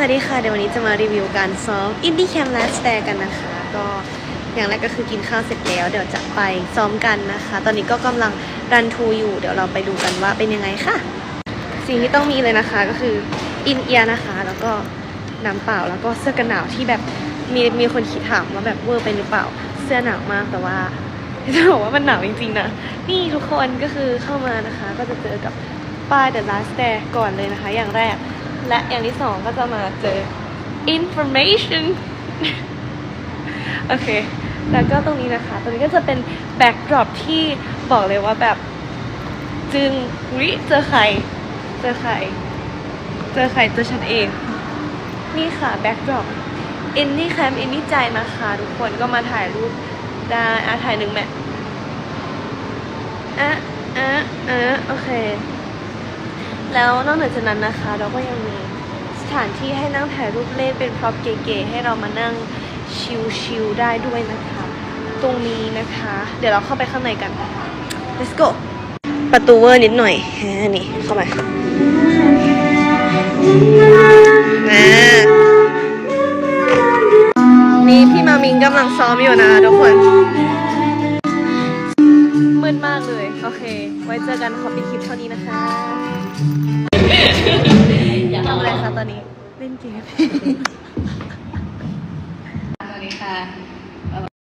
สวัสดีค่ะเดี๋ยววันนี้จะมารีวิวการซ้อม Indie Camp Last Stare กันนะคะ ก็อย่างแรกก็คือกินข้าวเสร็จแล้ว เดี๋ยวจะไปซ้อมกันนะคะ ตอนนี้ก็กำลังรันทูอยู่ เดี๋ยวเราไปดูกันว่าเป็นยังไงค่ะ สิ่งที่ต้องมีเลยนะคะก็คืออินเอียนะคะ แล้วก็น้ำเปล่าแล้วก็เสื้อกันหนาวที่แบบมีมีคนคิดถามว่าแบบเวอร์ไปหรือเปล่าเสื้อหนาวมากแต่ว่าจะบอกว่ามันหนาวจริงๆนะนี่ทุกคนก็คือเข้ามานะคะ ก็จะเจอกับป้าย The Last Dare ก่อนเลยนะคะ อย่างแรก และอย่างที่สองก็จะมาเจอ information โอเค แล้วก็ตรงนี้นะคะ ตรงนี้ก็จะเป็น backdrop ที่บอกเลยว่าแบบ จึงวิเจอใคร เจอใคร เจอใครเจอฉันเอง นี่ค่ะ backdrop อินนี่แคมป์อินนี่ใจนะคะทุกคนก็มาถ่ายรูปได้อะถ่ายหนึ่งแม่อะอะอะโอเค แล้วนอกเหนือจากนั้นนะคะ เราก็ยังมีสถานที่ให้นั่งถ่ายรูปเล่นเป็นพร็อพเก๋ๆให้เรามานั่งชิลๆได้ด้วยนะคะ ตรงนี้นะคะ เดี๋ยวเราเข้าไปข้างในกัน let's go ประตูเวอร์นิดหน่อยนี่เข้ามานะนี่พี่มามิงกำลังซ้อมอยู่นะทุกคน มืดมากเลย โอเค ไว้เจอกันขอปิดคลิปเท่านี้นะคะ ทำอะไรคะตอนนี้ เล่นเกม สวัสดีค่ะ